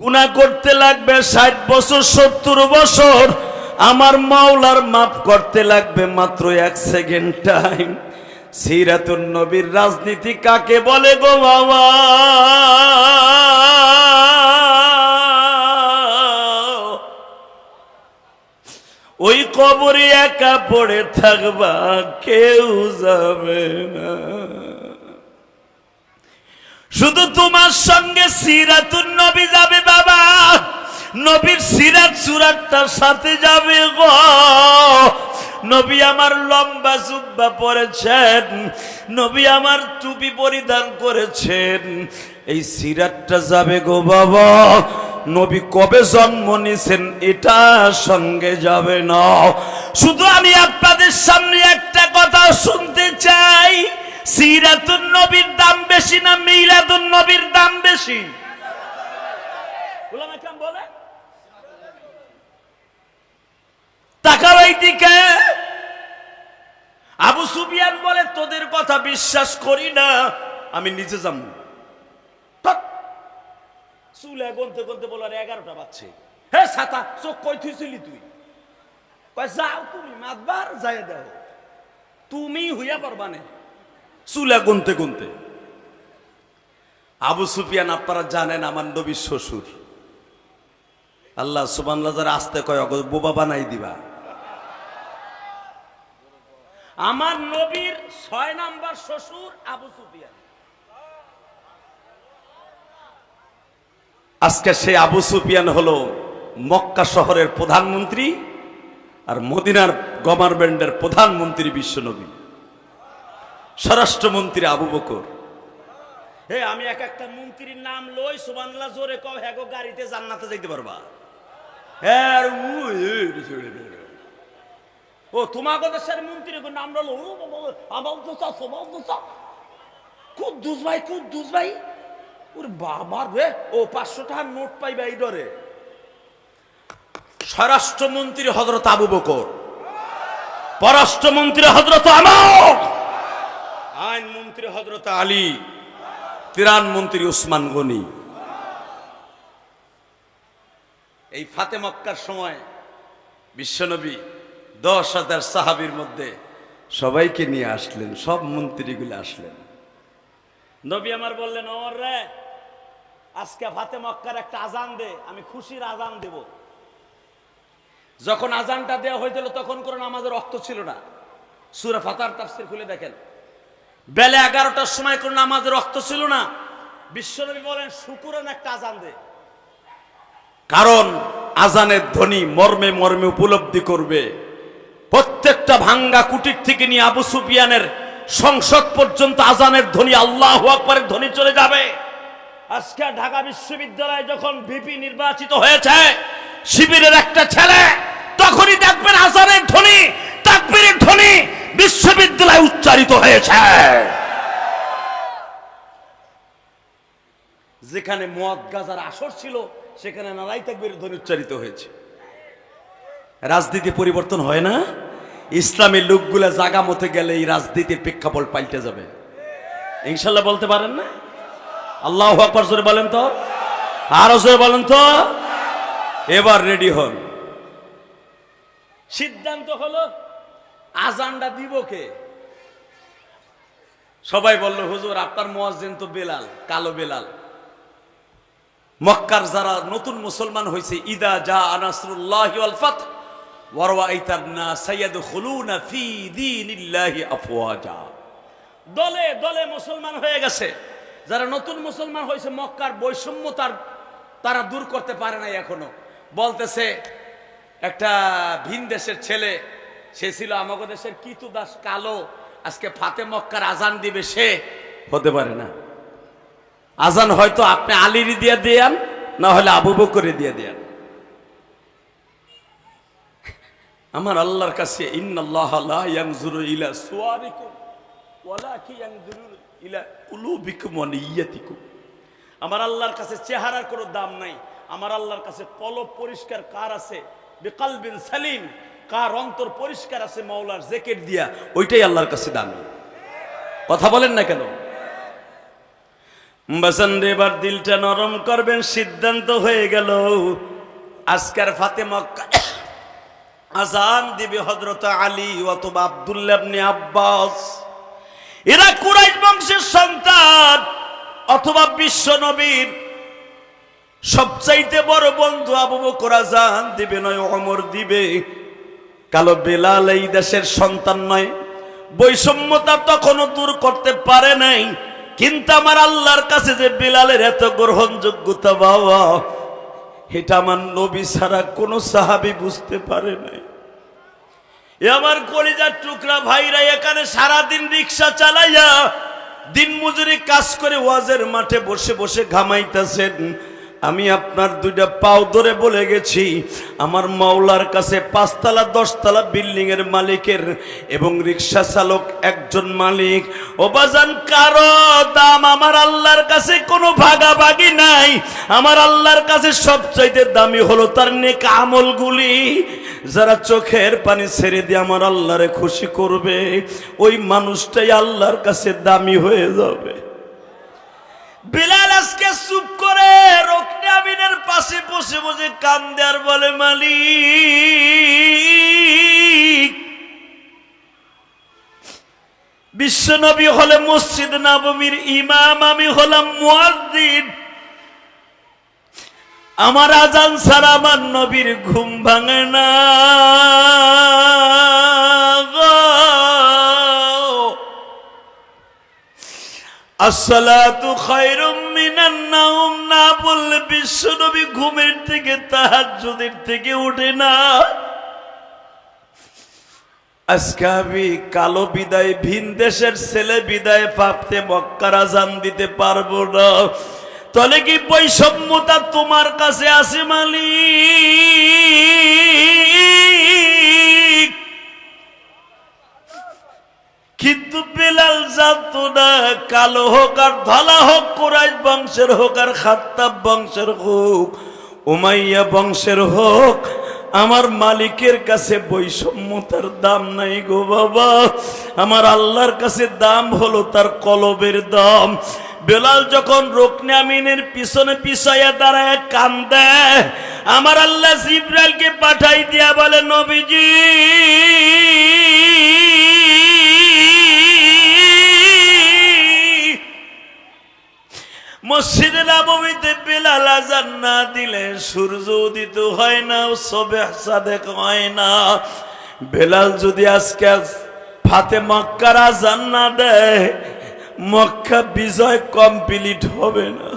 গুণা করতে লাগবে ষাট বছর, সত্তর বছর। আমার মাওলার মাফ করতে লাগবে মাত্র এক সেকেন্ড টাইম সিরাতুন নবীর রাজনীতি কাকে বলে গো বাবা? ওই কবরে একা পড়ে থাকবা, কেউ যাবে না। শুধু তোমার সঙ্গে সিরাতুন নবী যাবে বাবা। নবীর সিরাত সুরাতটার সাথে যাবে গো। নবী আমার লম্বা জুব্বা পরেছেন, নবী আমার টুপি পরিধান করেছেন। এই সিরাতটা যাবে গো বাবা। নবী কবে জন্ম নিছেন এটা সঙ্গে যাবে না। শুধু আমি আপনাদের সামনে একটা কথা শুনতে চাই। সিরাতুন নবীর দাম বেশি না মিলাদুন নবীর দাম বেশি? বলে? টাকার ওইদিকে। আবু সুবিয়ান বলে, তোদের কথা বিশ্বাস করি না, আমি নিজে যাম চুলে গনতে গনতে বলার এগারোটা বাজছে। হে ছাতা, চোখ কই থুইছিলি তুই? কয়, যাও তুমি, মাতবার যাই দাও তুমি হইয়া পারবানে চুলা গুনতে গুনতে। আবু সুফিয়ান আপনারা জানেন আমার নবীর শ্বশুর। আল্লাহ সুবান্লা আসতে কয় বোবা বানাই দিবা। আমার নবীর ছয় নাম্বার শ্বশুর আবু সুফিয়ান। আজকে সেই আবু সুফিয়ান হলো মক্কা শহরের প্রধানমন্ত্রী আর মদিনার গভর্নমেন্টের প্রধানমন্ত্রী বিশ্বনবী স্বরাষ্ট্রমন্ত্রী আবু বকর। হে, আমি এক একটা মন্ত্রীর নাম লই সুবানলা জোরে কও হ্যাঁ গাড়িতে জান্নাতে যাইতে পারবা? হ্যাঁ। ও তোমাকে দেশের মন্ত্রী গো নাম রলো আমার তো চাষ আমার তো চাষ খুব দুস ভাই, খুব দুস ভাই। ওর বাবার রে, ও পাঁচশো টাকার নোট পাইবে এই ডরে। স্বরাষ্ট্রমন্ত্রী হজরত আবু বকর। পররাষ্ট্রমন্ত্রী হজরত আমার। আইনমন্ত্রী হজরত আলী ত্রাণ মন্ত্রী উসমান গনি। এই ফাতে মক্কার সময় বিশ্বনবী দশ হাজার সাহাবির মধ্যে সবাইকে নিয়ে আসলেন, সব মন্ত্রীগুলো আসলেন। নবী আমার বললেন ওর রে, আজকে ফাতে মক্কার একটা আজান দে, আমি খুশির আজান দেব। যখন আজানটা দেওয়া হয়েছিল তখন কোনো আমাদের রক্ত ছিল না। সুরা ফাতার তাফসির খুলে দেখেন। বেলা এগারোটার সময় কোনো নামাজের রক্ত ছিল না। বিশ্বনবী বলেন শুকুরেন একটা আজান দে। কারণ আজানের ধ্বনি মর্মে মর্মে উপলব্ধি করবে। প্রত্যেকটা ভাঙ্গা কুটির থেকে নিয়ে আবু সুফিয়ানের সংসদ পর্যন্ত আজানের ধ্বনি আল্লাহ আকবরের ধ্বনি চলে যাবে। আজকে ঢাকা বিশ্ববিদ্যালয়ে যখন ভিপি নির্বাচিত হয়েছে শিবিরের একটা ছেলে তখনই দেখবেন আজানের ধ্বনি তাকবীরের ধ্বনি বিশ্ববিদ্যালয়ে উচ্চারিত হয়েছে। যেখানে মদ গাজার আসর ছিল, সেখানে নারাই তাকবীরের ধ্বনি উচ্চারিত হয়েছে। রাজনীতি পরিবর্তন হয় না? ইসলামী লোকগুলা জাগা মতে গেলে এই রাজনীতির প্রেক্ষাপট পাল্টে যাবে। ইনশাল্লাহ বলতে পারেন না? আল্লাহ আকবর জোরে বলেন তো। আরও জোরে বলেন তো। এবার রেডি হন। সিদ্ধান্ত হলো আজানটা দিব কে? সবাই বলল, হুজুর, আপনার মোয়াজ্জিন তো বেলাল, কালো বেলাল। মক্কার যারা নতুন মুসলমান হয়েছে ইদা যা আনাসরুল্লাহ ফি দলে দলে মুসলমান হয়ে গেছে। যারা নতুন মুসলমান হয়েছে মক্কার বৈষম্য তারা দূর করতে পারে নাই এখনও। বলতেছে, একটা ভিন দেশের ছেলে সে ছিল আমাদের দেশের কিতু দাস কালো। আজকে ফাতে মক্কার আজান দিবে সে। হতে পারে না। আজান হয়তো আপনি আলির দিয়ে দেন না হলে আবু বকরে দিয়ে দেন আমার আল্লাহর কাছে লা ইলা আমার আল্লাহর কাছে চেহারার কোনো দাম নাই। আমার আল্লাহর কাছে কলব পরিষ্কার কার আছে? বিকালবিন সালিম। কার অন্তর পরিষ্কার আছে মাওলার জেকেট দিয়া, ওইটাই আল্লাহর কাছে দামি। কথা বলেন না কেন? বাসান এবার দিলটা নরম করবেন, সিদ্ধান্ত হয়ে গেল। আজকার ফাতে আজান দিবে হজরত আলী অথবা আব্দুল্লাহ ইবনে আব্বাস। এরা কুরাইশ বংশের সন্তান অথবা বিশ্ব নবীর। সবচাইতে বড় বন্ধু আবু বকর আজান দিবে নয় অমর দিবে। কালো বেলাল এই দেশের সন্তান নয়। বৈষম্যতা তখনও দূর করতে পারে নাই। কিন্তু আমার আল্লাহর কাছে যে বেলালের এত গ্রহণযোগ্যতা, বাবা, এটা আমার নবী ছাড়া কোনো সাহাবি বুঝতে পারে নাই। আমার কলিজার টুকরা ভাইরা এখানে সারাদিন রিক্সা চালাইয়া দিন মজুরি কাজ করে ওয়াজের মাঠে বসে বসে ঘামাইতেছেন। আমি আপনার দুইটা পাও ধরে বলে গেছি, আমার মাওলার কাছে পাঁচতলা, দশতলা বিল্ডিং এর মালিকের এবং রিক্সা চালক একজন মালিক। ওবাজান কারও দাম আমার আল্লাহর কাছে কোনো ভাগাভাগি নাই। আমার আল্লাহর কাছে সবচাইতে দামি হলো তার নেক আমলগুলি। যারা চোখের পানি ছেড়ে দিয়ে আমার আল্লাহরে খুশি করবে, ওই মানুষটাই আল্লাহর কাছে দামি হয়ে যাবে। বিলাল আজকে চুপ করে রকনি আমিনের পাশে বসে বসে কান দেয়ার বলে, মালিক, বিশ্বনবী হলে মসজিদ নবমীর ইমাম, আমি হলাম মুয়াজ্জিন। আমার আজান ছাড়া আমার নবীর ঘুম ভাঙে না। আসসালাতু ঘুমের থেকে থেকে ওঠে না। আজকে আমি কালো বিদায়, ভিন দেশের ছেলে বিদায় পাপতে মক্কার আজান দিতে পারব না। তাহলে কি বৈষম্যতা তোমার কাছে আছে মালিক? কিন্তু বেলাল জানতো না কালো হোক আর ধলা হোক, কোরাইশ বংশের হোক আর খাত্তাব বংশের হোক, উমাইয়া বংশের হোক, আমার মালিকের কাছে বৈষম্যতার দাম নাই গো বাবা। আমার আল্লাহর কাছে দাম হলো তার কলবের দাম। বেলাল যখন রোকনে আমিনের পিছনে পিছাইয়া দাঁড়ায় কান্দে, আমার আল্লাহ জিব্রাইলকে পাঠাই দিয়া বলে, নবীজি মসজিদে নবমীতে বেলাল আজান না দিলে সূর্য উদিত হয় না সবে সাদেক হয় না। বেলাল যদি আজকে ফাতে মক্কার আজান না দেয়, মক্কা বিজয় কমপ্লিট হবে না।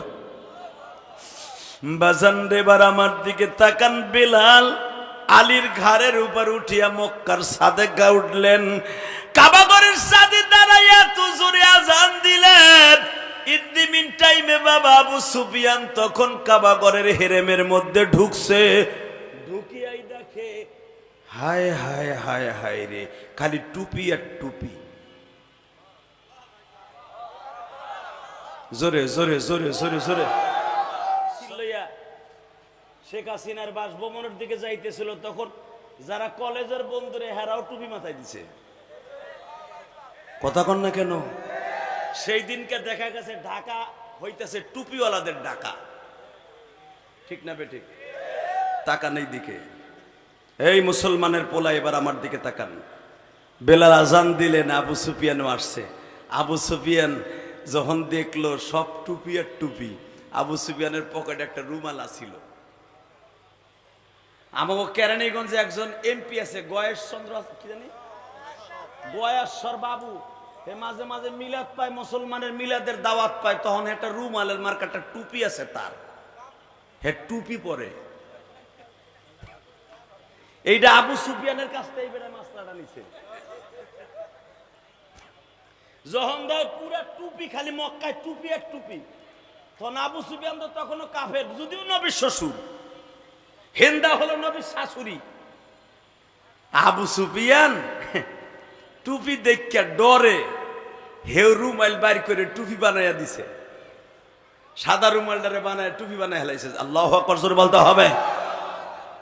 বাজান এবার আমার দিকে তাকান, বেলাল আলীর ঘাড়ের উপর উঠিয়া মক্কার সাদে গা উঠলেন কাবাগরের সাদে দাঁড়াইয়া তো জোরে আজান দিলেন। ইন্দিমিন টাইমে বাবা আবু সুফিয়ান তখন কাবাগরের হেরেমের মধ্যে ঢুকছে। ঢুকিয়াই দেখে। হায় হায় হায় হায় রে, খালি টুপি আর টুপি। জোরে জোরে জোরে জোরে জোরে। শেখ হাসিনার বাসভবনের দিকে যাইতেছিল তখন যারা কলেজের বন্ধুরে হেরাও টুপি মাথায় দিছে। কথা কন না কেন? সেই দিনকে দেখা গেছে ঢাকা, হইতেছে টুপিওয়ালাদের ঢাকা। ঠিক না বে ঠিক তাকান এই দিকে। এই মুসলমানের পোলা এবার আমার দিকে তাকান। বেলাল আজান দিলেন, আবু সুফিয়ানও আসছে। আবু সুফিয়ান যখন দেখল সব টুপি আর টুপি, আবু সুফিয়ানের পকেটে একটা রুমাল আছিল। আমাকে কেরানীগঞ্জে একজন এমপি আছে গয়েশ চন্দ্র কি জানি? গয়াশ্বর বাবু। হে মাঝে মাঝে মিলাদ পায়, মুসলমানের মিলাদের দাওয়াত পায়, তখন একটা রুম রুমালের মার্কাটা টুপি আছে তার। হে টুপি পরে। এইটা আবু সুফিয়ানের কাছ থেকে বেড়ে মাসলাটা নিছে। যখন দেয় পুরা টুপি খালি মক্কায় টুপি এক টুপি। তখন আবু সুফিয়ান তো তখনও কাফের, যদিও নবীর শ্বশুর। হেন্দা হলো নবীর শাশুড়ি। আবু সুফিয়ান টুপি দেখিয়া ডরে হেউ রুমাইল বাইর করে টুপি বানাইয়া দিছে। সাদা রুমালটারে বানায়, টুপি বানায় হেলাইছে। আল্লাহ আকবর জোরে বলতে হবে।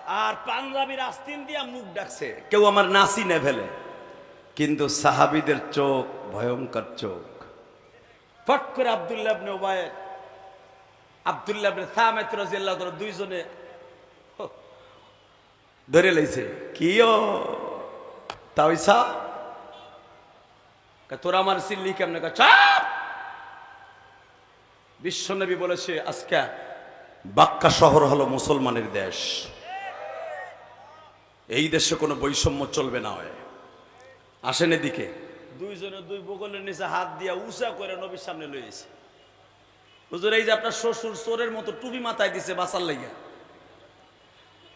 আর পাঞ্জাবির আস্তিন দিয়া মুখ ডাকছে। কেউ আমার নাসি নে ফেলে। কিন্তু সাহাবিদের চোখ ভয়ঙ্কর চোখ। ফট করে আবদুল্লাহ ইবনে উবায়ের আব্দুল্লাহ ইবনে সামেত রাদিয়াল্লাহু তাআলা দুইজনে ধরে লইছে কিও তাইসা তোরা আমার সিল্লি কেমনে চাপ! বিশ্বনবী বলেছে, আজকে বাক্কা শহর হলো মুসলমানের দেশ। এই দেশে কোনো বৈষম্য চলবে না হয়। আসেন এদিকে। দুইজনে দুই বগলের নিচে হাত দিয়া উষা করে নবীর সামনে লইছে হুজুর, এই যে আপনার শ্বশুর চোরের মতো টুপি মাথায় দিছে বাসার লাইয়া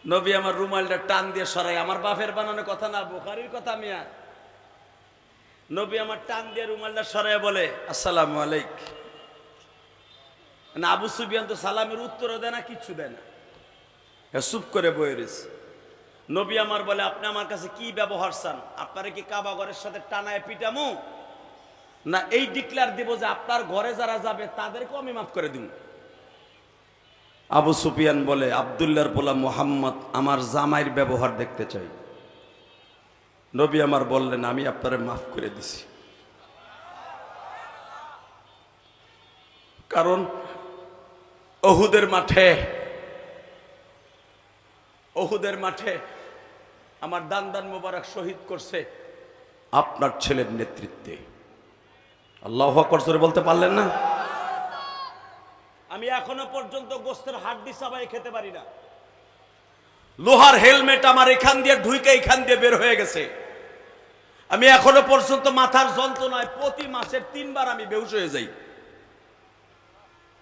নবী আমার রুমালটা টান দিয়ে সরাই। আমার বাপের বানানো কথা না, বোখারির কথা মিয়া। নবী আমার টান দিয়ে রুমালটা সরাই বলে, আসসালামু আলাইক। না আবু সুবিয়ান তো সালামের উত্তরও দেয় না, কিচ্ছু দেয় না। চুপ করে বয়ে রয়েছে। নবী আমার বলে, আপনি আমার কাছে কি ব্যবহার চান? আপনারা কি কাবা ঘরের সাথে টানায় পিটামু? না, এই ডিক্লার দিব যে আপনার ঘরে যারা যাবে, তাদেরকেও আমি মাফ করে দিব আবু সুফিয়ান বলে, আবদুল্লাহর পোলা মোহাম্মদ, আমার জামাইয়ের ব্যবহার দেখতে চাই। নবী আমার বললেন আমি আপনারে মাফ করে দিছি। কারণ অহুদের মাঠে অহুদের মাঠে আমার দান দান মোবারক শহীদ করছে আপনার ছেলের নেতৃত্বে। আল্লাহ করসরে বলতে পারলেন না? আমি এখনও পর্যন্ত গোস্তের হাড্ডি চাবাই খেতে পারি না। লোহার হেলমেট আমার এখান দিয়ে ঢুইকে এখান দিয়ে বের হয়ে গেছে। আমি এখনও পর্যন্ত মাথার যন্ত্রণায় প্রতি মাসের তিনবার আমি বেহুশ হয়ে যাই।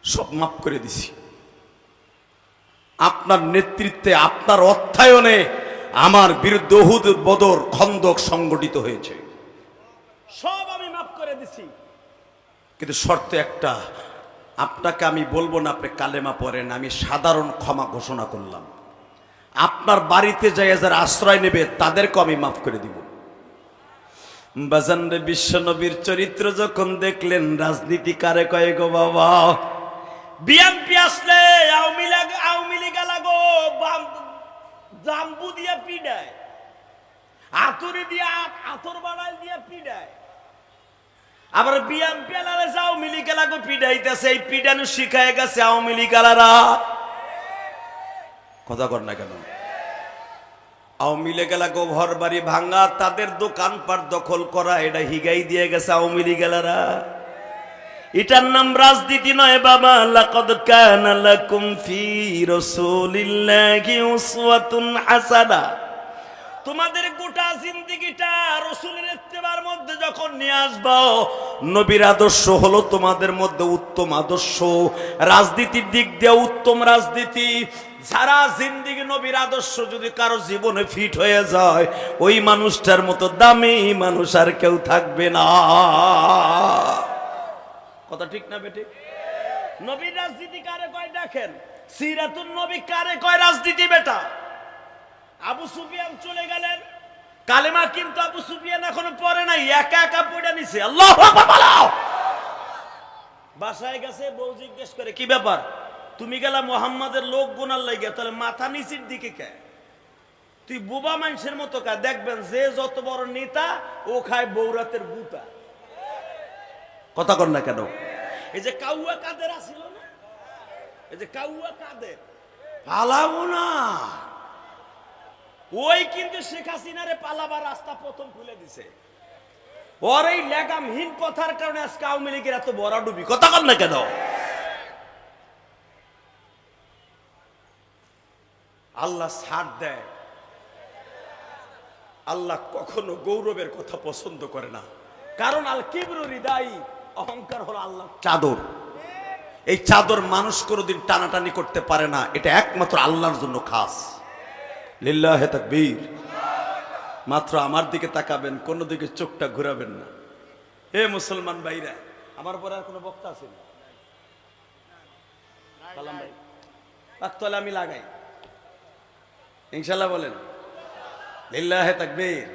সব মাফ করে দিছি। আপনার নেতৃত্বে, আপনার অর্থায়নে আমার বিরুদ্ধে অহুদ বদর খন্দক সংগঠিত হয়েছে। সব আমি মাফ করে দিছি। কিন্তু শর্ত একটা, আপনাকে আমি বলব না, আপনি কালেমা পড়েন, আমি সাধারণ ক্ষমা ঘোষণা করলাম। আপনার বাড়িতে যাই যারা আশ্রয় নেবে তাদেরকে আমি মাফ করে দিব। বাজানরে বিশ্বনবীর চরিত্র যখন দেখলেন, রাজনীতি কারে কয়ে গো বাবা? বিএনপি আসলে আওয়ামী লীগ আওয়ামী লীগ লাগো জাম্বু দিয়া পিডায়, আতুরি দিয়া আতর বাড়াই দিয়া পিডায়। আবার বিএনপি আলারা আওয়ামী লীগ লাগো পিডাইতেছে, এই পিডানো শিখায় গেছে আওয়ামী লীগ আলারা কথা কর না কেন। আওয়ামী লীগ লাগো ঘর বাড়ি ভাঙা, তাদের দোকানপাট দখল করা, এটা হিগাই দিয়ে গেছে আওয়ামী লীগ আলারা এটার নাম রাজনীতি নয় বাবা, লাকাদ কানা লাকুম ফি রাসূলিল্লাহি উসওয়াতুন হাসানা। তোমাদের গোটা জিন্দেগিটা রসুলের ইত্তেবার মধ্যে যখন নিয়ে আসব, নবীর আদর্শ হলো তোমাদের মধ্যে উত্তম আদর্শ। রাজনীতির দিক দিয়ে উত্তম রাজনীতি যারা জিন্দিগি নবীর আদর্শ যদি কারও জীবনে ফিট হয়ে যায়, ওই মানুষটার মতো দামি মানুষ আর কেউ থাকবে না। কথা ঠিক না বেটি নবীর রাজনীতি কারে কয় দেখেন? সিরাতুন নবী কারে কয় রাজনীতি বেটা? আবু সুফিয়ান চলে গেলেন। কালেমা কিন্তু আবু সুফিয়ান এখনও পরে নাই, একা একা পড়ে নিছে। আল্লাহ বাসায় গেছে, বউ জিজ্ঞেস করে, কি ব্যাপার? তুমি গেলা মোহাম্মদের লোক গুনার লাগে তাহলে মাথা নিচের দিকে কে? তুই বোবা মানুষের মতো কা? দেখবেন যে যত বড় নেতা, ও খায় বৌরাতের বুতা কথা কর না কেন? এই যে কাউয়া কাদের আসিল না? এই যে কাউয়া কাদের? পালাবো না। ওই কিন্তু শেখ হাসিনারে পালাবার রাস্তা প্রথম খুলে দিছে। ওর এই লেগামহীন কথার কারণে আজকে আওয়ামী লীগের এত বড় ডুবি কথা কর না কেন? আল্লাহ ছাড় দেয়। আল্লাহ কখনো গৌরবের কথা পছন্দ করে না। কারণ আল কিবর হৃদয়, অহংকার হলো আল্লাহ চাদর। এই চাদর মানুষ কোনোদিন টানাটানি করতে পারে না। এটা একমাত্র আল্লাহর জন্য খাস। লিল্লাহে তাকবীর। মাত্র আমার দিকে তাকাবেন, কোন দিকে চোখটা ঘুরাবেন না। হে মুসলমান ভাইরা, আমার পরে আর কোনো বক্তা আছে? না আমি লাগাই। ইনশাল্লাহ বলেন। লিল্লাহে তাকবীর।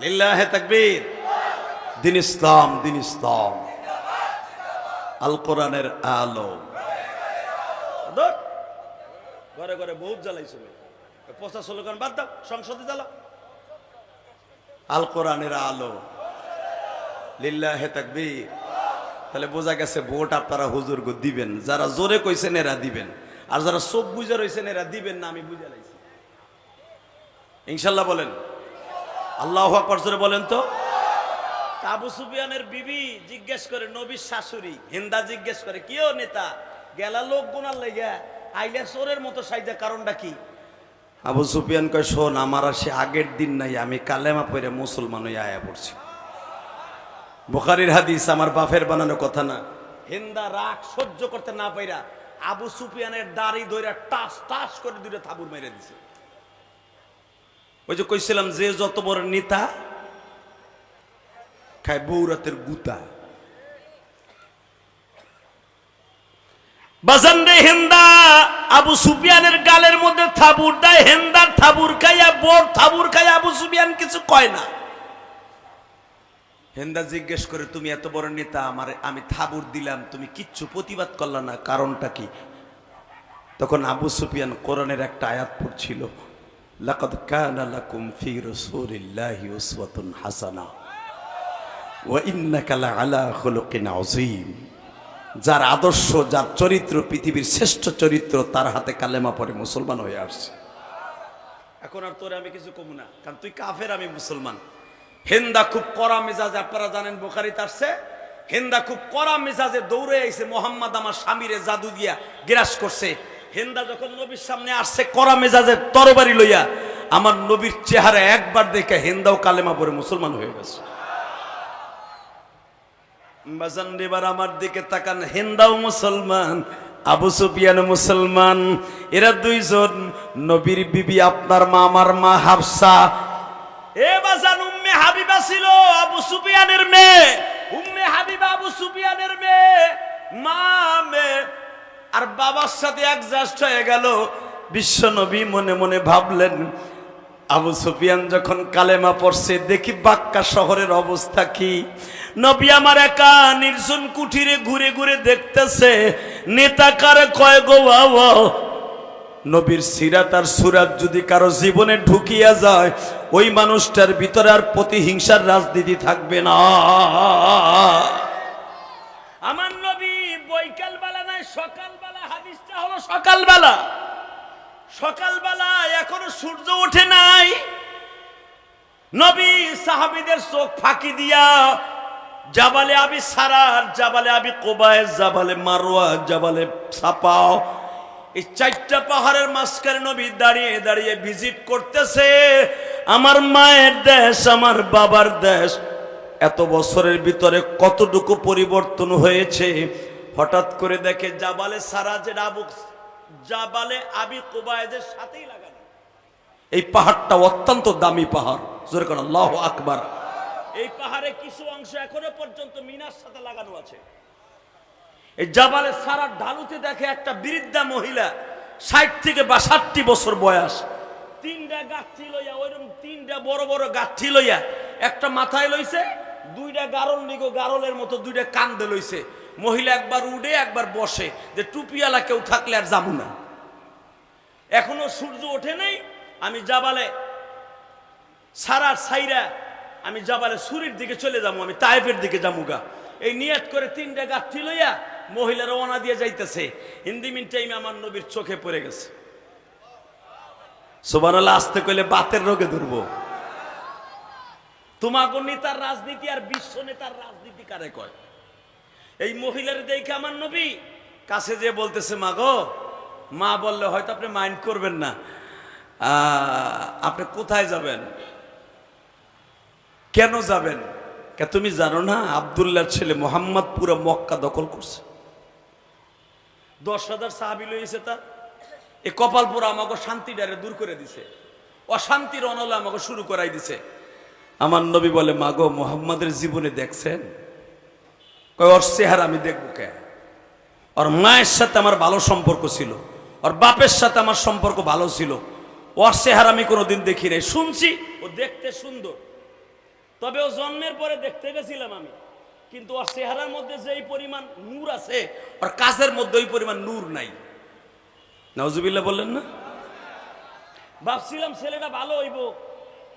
লিল্লাহে তাকবীর। দিন ইসলাম দিন ইসলাম। আল কোরআনের আলো। ঘরে ঘরে বহুত জ্বালাইছিল পচা স্লোগান বাদ দাও, সংসদে জ্বালাও। আল কোরআনের আলো। লিল্লাহে তাকবীর। তাহলে বোঝা গেছে ভোট আপনারা হুজুর গো দিবেন। যারা জোরে কইছেন এরা দিবেন। আর যারা চোখ বুঝে রয়েছেন এরা দিবেন না, আমি বুঝে লাইছি। ইনশাল্লাহ বলেন। আল্লাহ আকবর জোরে বলেন তো। আবু সুফিয়ানের বিবি জিজ্ঞেস করে, নবীর শাশুড়ি, হিন্দা জিজ্ঞেস করে কিও নেতা? গেলা লোক গুনার লেগে। আইলে চোরের মতো সাইজা, কারণটা কি? আবু সুফিয়ান কয়, শোন, আমার আর সে আগের দিন নাই, আমি কালেমা পড়ে মুসলমান হয়ে আয়া পড়ছি। বুখারির হাদিস, আমার বাফের বানানো কথা না। হিন্দা রাগ সহ্য করতে না পাইরা আবু সুফিয়ানের দাড়ি ধইরা টাস টাস করে দুটো থাবুর মেরে দিছে। ওই যে কইছিলাম যে যত বড় নেতা, খায় বৌরাতের গুতা। মধ্যে থাবুর থাবুর খাইয়া, বোর থাবুর কিছু কয় না। জিজ্ঞেস করে, তুমি এত বড় নেতা, আমার, আমি থাবুর দিলাম, তুমি কিচ্ছু প্রতিবাদ করলা না, কারণটা কি? তখন আবু সুফিয়ান কোরআনের একটা আয়াত পড়ছিল। লাকাদ কানা লাকুম ফি রাসূলিল্লাহি উসওয়াতুন হাসানা ওয়া ইন্নাকা লাআলা খুলুকিন আযীম। যার আদর্শ, যার চরিত্র পৃথিবীর শ্রেষ্ঠ চরিত্র, তার হাতে কালেমা পরে মুসলমান হয়ে আসছে। এখন আর তোরে আমি কিছু কমু না, কারণ তুই কাফের, আমি মুসলমান। হেন্দা খুব কড়া মেজাজ, আপনারা জানেন বোখারি তারছে হেন্দা খুব কড়া মেজাজে দৌড়ে আইছে, মোহাম্মদ আমার স্বামীরে জাদু দিয়া গ্রাস করছে। হেন্দা যখন নবীর সামনে আসছে, কড়া মেজাজে তরবারি লইয়া, আমার নবীর চেহারা একবার দেখে হেন্দাও কালেমা পরে মুসলমান হয়ে গেছে। বাজান এবার আমার দিকে তাকান, হিন্দাও মুসলমান, আবু সুফিয়ান মুসলমান। এরা দুইজন, নবীর বিবি আপনার মা, আমার মা হাফসা। এ বাজান উম্মে হাবিবা ছিল আবু সুফিয়ানের মেয়ে। উম্মে হাবিবা আবু সুফিয়ানের মেয়ে, মা, মেয়ে। আর বাবার সাথে অ্যাডজাস্ট হয়ে গেল। বিশ্ব নবী মনে মনে ভাবলেন, আবু সুফিয়ান যখন কালেমা পড়ছে, দেখি বাক্কা শহরের অবস্থা কি। নবী আমার একা, নির্জন কুঠিরে ঘুরে ঘুরে দেখতেছে, নেতা কারে কয় গো বাবা? নবীর সিরাত আর সুরাত যদি কারও জীবনে ঢুকিয়া যায়, ওই মানুষটার ভিতরে আর প্রতিহিংসার রাজনীতি থাকবে না। আমার নবী বৈকাল বেলা নাই হলো সকালবেলা। সকালবেলা এখনও সূর্য ওঠে নাই। নবী সাহাবিদের চোখ ফাঁকি দিয়া জাবালে আবি সারার, জাবালে আবি কোবায় জাবালে মারোয়া জাবালে সাপাও এই চারটা পাহাড়ের মাঝখানে নবী দাঁড়িয়ে দাঁড়িয়ে ভিজিট করতেছে। আমার মায়ের দেশ, আমার বাবার দেশ, এত বছরের ভিতরে কতটুকু পরিবর্তন হয়েছে? হঠাৎ করে দেখে জাবালে সারা যে আবু জাবালে আবি কোবায়দের সাথেই লাগানো। এই পাহাড়টা অত্যন্ত দামি পাহাড়। জোরে কোন, আল্লাহ আকবার। এই পাহাড়ে কিছু অংশ এখনও পর্যন্ত মিনার সাথে লাগানো আছে। এই জাবালে সারা ঢালুতে দেখে একটা বৃদ্ধা মহিলা, ষাট থেকে বা ষাটটি বছর বয়স। তিনটা গাঠি লইয়া, ওইরকম তিনটা বড় বড় গাঠি লইয়া একটা মাথায় লইছে, দুইটা গারল নিগো গারলের মতো দুইটা কান্দে লইছে। মহিলা একবার উড়ে একবার বসে, যে টুপিওয়ালা কেউ থাকলে আর যাব না। এখনও সূর্য ওঠে নাই, আমি জাবালে সারার সাইরা আমি জাবালে সুরির দিকে চলে যাব, আমি তাইফের দিকে যাব গা। এই নিয়ত করে তিনটা গাঠি লইয়া মহিলা রওনা দিয়ে যাইতেছে। হিন্দি মিন টাইমে আমার নবীর চোখে পড়ে গেছে। সোবানাল্লাহ আসতে কইলে বাতের রোগে ধরবো। তোমাকে নেতার রাজনীতি আর বিশ্ব নেতার রাজনীতি কারে কয়? এই মহিলার দেখে আমার নবী? কাছে যে বলতেছে, মা গো, মা বললে হয়তো আপনি মাইন্ড করবেন না। আপনি কোথায় যাবেন? কেন যাবেন? তুমি জানো না, আবদুল্লাহর ছেলে মোহাম্মদ পুরো মক্কা দখল করছে। দশ হাজার সাহাবি লইছে তার এ কপালপুরা আমাকে শান্তিটারে দূর করে দিছে। অশান্তির অনলে আমাকে শুরু করাই দিছে। আমার নবী বলে মাগো মোহাম্মদের জীবনে দেখছেন? কয়, ওর চেহারা আমি দেখব কে? ওর মায়ের সাথে আমার ভালো সম্পর্ক ছিল। ওর বাপের সাথে আমার সম্পর্ক ভালো ছিল। ওর চেহারা আমি কোনোদিন দেখি নাই। শুনছি, ও দেখতে সুন্দর। তবে ও জন্মের পরে দেখতে গেছিলাম আমি। কিন্তু ওর চেহারার মধ্যে যেই পরিমাণ নূর আছে, ওর কাজের মধ্যে ওই পরিমাণ নূর নাই। নজুবিল্লা বললেন না? ভাবছিলাম ছেলেটা ভালো হইব।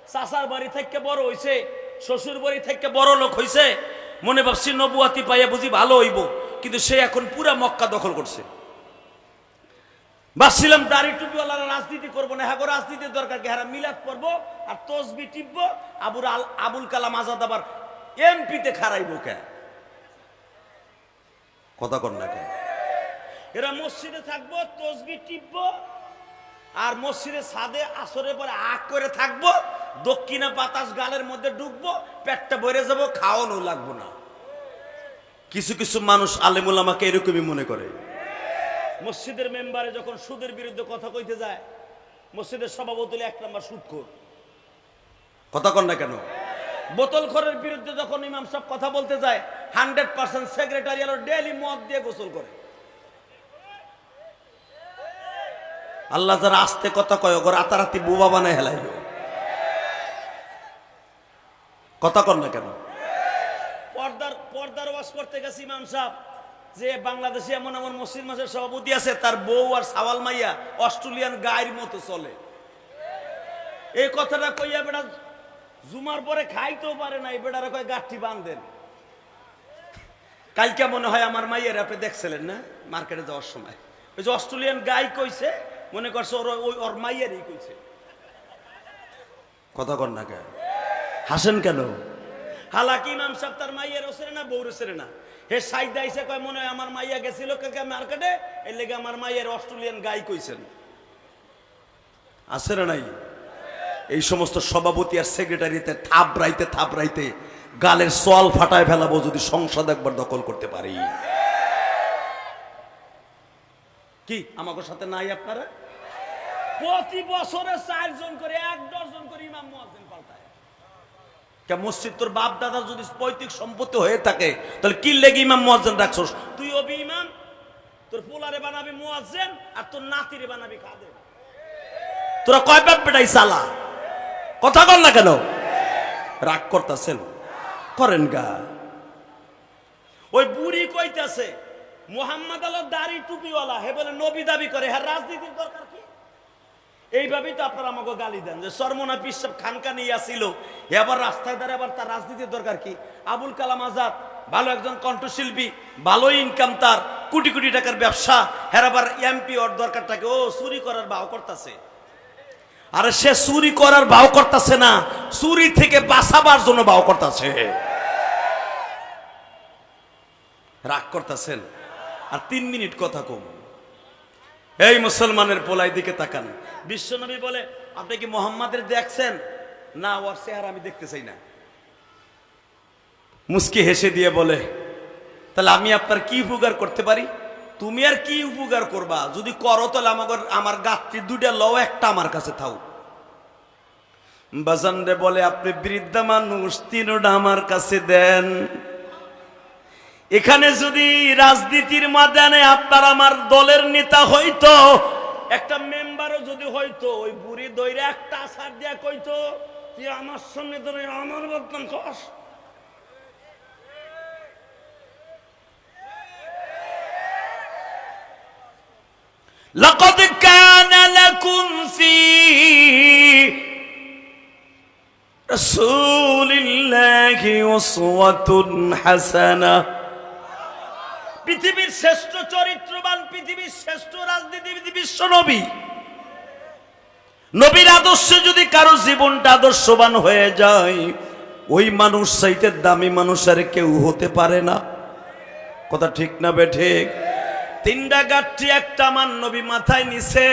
চাচার বাড়ি থেকে বড় হইছে শ্বশুর বাড়ি থেকে বড় লোক হইছে। মনে ভাবছি নবুয়াতি পাইয়া বুঝি ভালো হইব, কিন্তু সে এখন পুরা মক্কা দখল করছে। ভাবছিলাম দাড়ি টুপিওয়ালারা রাজনীতি করব না হ্যাঁ রাজনীতির দরকার কি? হ্যাঁ মিলাদ পড়ব আর তসবি টিপবো, আবুর আল আবুল কালাম আজাদ আবার এমপিতে খারাইবো কে? কথা কর না কে? এরা মসজিদে থাকব, তসবি টিপবো আর মসজিদের সাদে আসরের পরে আগ করে থাকব, দক্ষিণে বাতাস গালের মধ্যে ঢুকবো পেটটা ভরে যাব, খাওয়ানো লাগবো না। কিছু কিছু মানুষ আলেমুল আমাকে এরকমই মনে করে। মসজিদের মেম্বারে যখন সুদের বিরুদ্ধে কথা কইতে যায়, মসজিদের সভাপতি এক নাম্বার সুদখোর। কথা কন না কেন? বোতলখোরের বিরুদ্ধে যখন ইমাম সাহেব কথা বলতে যায়, হান্ড্রেড পার্সেন্ট সেক্রেটারি ডেলি মদ দিয়ে গোসল করে। আল্লাহ যারা আস্তে কথা কয়, ওগো রাতারাতি বুবা বানায় হেলাই কথা কর না কেন? পর্দার পর্দার ওয়াশ করতে গেছি ইমাম সাহেব, যে বাংলাদেশে এমন এমন মসজিদ মাসের সভাপতি আছে, তার বউ আর সাওয়াল মাইয়া অস্ট্রেলিয়ান গায়ের মতো চলে। এই কথাটা কইয়া বেটা জুমার পরে খাইতেও পারে না, এই বেটারা কয় গাঠি বান্ধেন কালকে মনে হয় আমার মাইয়ের আপনি দেখছিলেন না, মার্কেটে যাওয়ার সময়। ওই যে অস্ট্রেলিয়ান গাই কইছে মনে করছে ওর ওই ওর মাইয়েরই কইছে। কথা কর না কেন? হাসেন কেন? হালাকি ইমাম সাহেব তার মাইয়ের ওসরে না বউর ওসরে না। হে সাইদ আইসে কয় মনে হয় আমার মাইয়া গেছিল কালকে মার্কেটে? এর লেগে আমার মাইয়ের অস্ট্রেলিয়ান গাই কইছেন। আছে না নাই? এই সমস্ত সভাপতি আর সেক্রেটারিতে থাপড়াইতে থাপড়াইতে গালের সোয়াল ফাটায় ফেলাবো যদি সংসদ একবার দখল করতে পারি। কি আমাকে সাথে নাই আপনারা? প্রতি বছরে চারজন করে এক ডজন করে ইমাম মুয়াজ্জিন পাল্টায়। মসজিদ তোর বাপ দাদার যদি পৈতৃক সম্পত্তি হয়ে থাকে তাহলে কি লেগে ইমাম মুয়াজ্জিন রাখছস? তুই অবি ইমাম তোর পোলারে বানাবি মুয়াজ্জিন আর তোর নাতিরে বানাবি খাদে তোরা কয় বাপ বেটাই চালা কথা কর না কেন? রাগ করতেছেন? করেন গা। ওই বুড়ি কইতাছে মোহাম্মদ আল্লাহ দাড়ি টুপিওয়ালা হে বলে নবী দাবি করে হ্যাঁ রাজনীতির দরকার এইভাবেই তো আপনারা আমাকে গালি দেন যে সরমনা পিসাব খানকা নিয়ে আসিল। হে আবার রাস্তায় দাঁড়িয়ে আবার তার রাজনীতির দরকার কি? আবুল কালাম আজাদ, ভালো একজন কণ্ঠশিল্পী, ভালো ইনকাম তার, কোটি কোটি টাকার ব্যবসা হ্যাঁ আবার এমপি ওর দরকারটাকে ও চুরি করার ভাও করতেছে। আরে সে চুরি করার ভাও করতেছে না, চুরি থেকে বাঁচাবার জন্য ভাও করতেছে। রাগ করতেছেন? আর তিন মিনিট কথা কম। এই মুসলমানের পোলাই দিকে তাকান। বিশ্বনবী বলে আপনি কি মোহাম্মদের দেখছেন? না ওর চেহারা আমি দেখতে চাই না। মুস্কি হেসে দিয়ে বলে তাহলে আমি আপনার কি উপকার করতে পারি? তুমি আর কি উপকার করবা? যদি করো তাহলে আমাকে আমার গাত্রী দুইটা লও একটা আমার কাছে থাও। বাজানরে বলে আপনি বৃদ্ধা মানুষ তিনোটা আমার কাছে দেন। এখানে যদি রাজনীতির মাদানে আপনার আমার দলের নেতা হইতো একটা মেম্বারও যদি হইতো ওই বুড়ি দইরে একটা আসার দিয়া কইতো তুই আমার সামনে ধরে আমার বদনাম কস لقد كان لكم في رسول الله أسوة حسنة পৃথিবীর শ্রেষ্ঠ চরিত্রবান, পৃথিবীর শ্রেষ্ঠ রাজনীতিবিদ বিশ্ব নবী, নবীর আদর্শে যদি কারও জীবনটা আদর্শবান হয়ে যায়, ওই মানুষ সাইতে দামি মানুষ আর কেউ হতে পারে না। কথা ঠিক না বে ঠিক? তিনটা গাঠি একটা আমার নবী মাথায় নিছে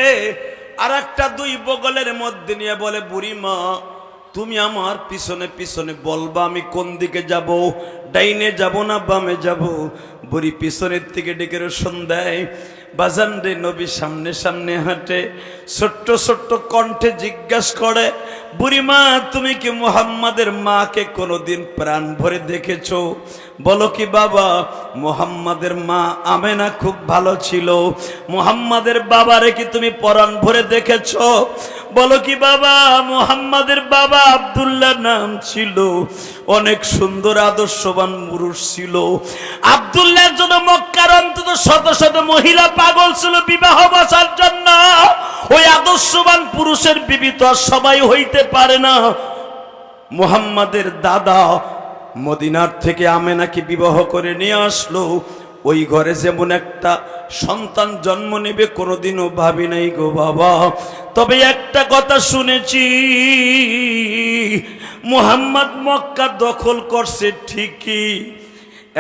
আর একটা দুই বগলের মধ্যে নিয়ে বলে বুড়ি মা তুমি আমার পিছনে পিছনে বলবা আমি কোন দিকে যাব? ডাইনে যাব না, বামে যাব। বুড়ি পিছনের থেকে ডেকে রোশন দেয়। বাজান রে নবী সামনে সামনে হাঁটে, ছোট্ট ছোট্ট কণ্ঠে জিজ্ঞাসা করে, বুড়ি মা, তুমি কি মোহাম্মদের মাকে কোনোদিন প্রাণ ভরে দেখেছ? বলো কি বাবা, মোহাম্মদের মা আমেনা খুব ভালো ছিল। মোহাম্মদের বাবারে কি তুমি পরাণ ভরে দেখেছ? বলো কি বাবা, মোহাম্মদের বাবা আব্দুল্লাহ নাম ছিল। অনেক সুন্দর, আদর্শবান পুরুষ ছিল। আব্দুল্লাহর জন্য মক্কার অন্তত শত শত মহিলা পাগল ছিল বিবাহ বসার জন্য। ওই আদর্শবান পুরুষের বিবি তো আর সবাই হইতে পারে না। মোহাম্মদের দাদা মদিনার থেকে আমেনাকে বিবাহ করে নিয়ে আসলো। ওই ঘরে যেমন একটা সন্তান জন্ম নেবে, কোনোদিনও ভাবি নাই গো বাবা। তবে একটা কথা শুনেছি, মুহাম্মদ মক্কা দখল করছে ঠিকই।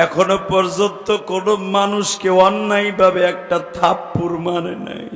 এখনও পর্যন্ত কোনো মানুষকে অন্যায়ভাবে একটা থাপ্পুর মানে নাই।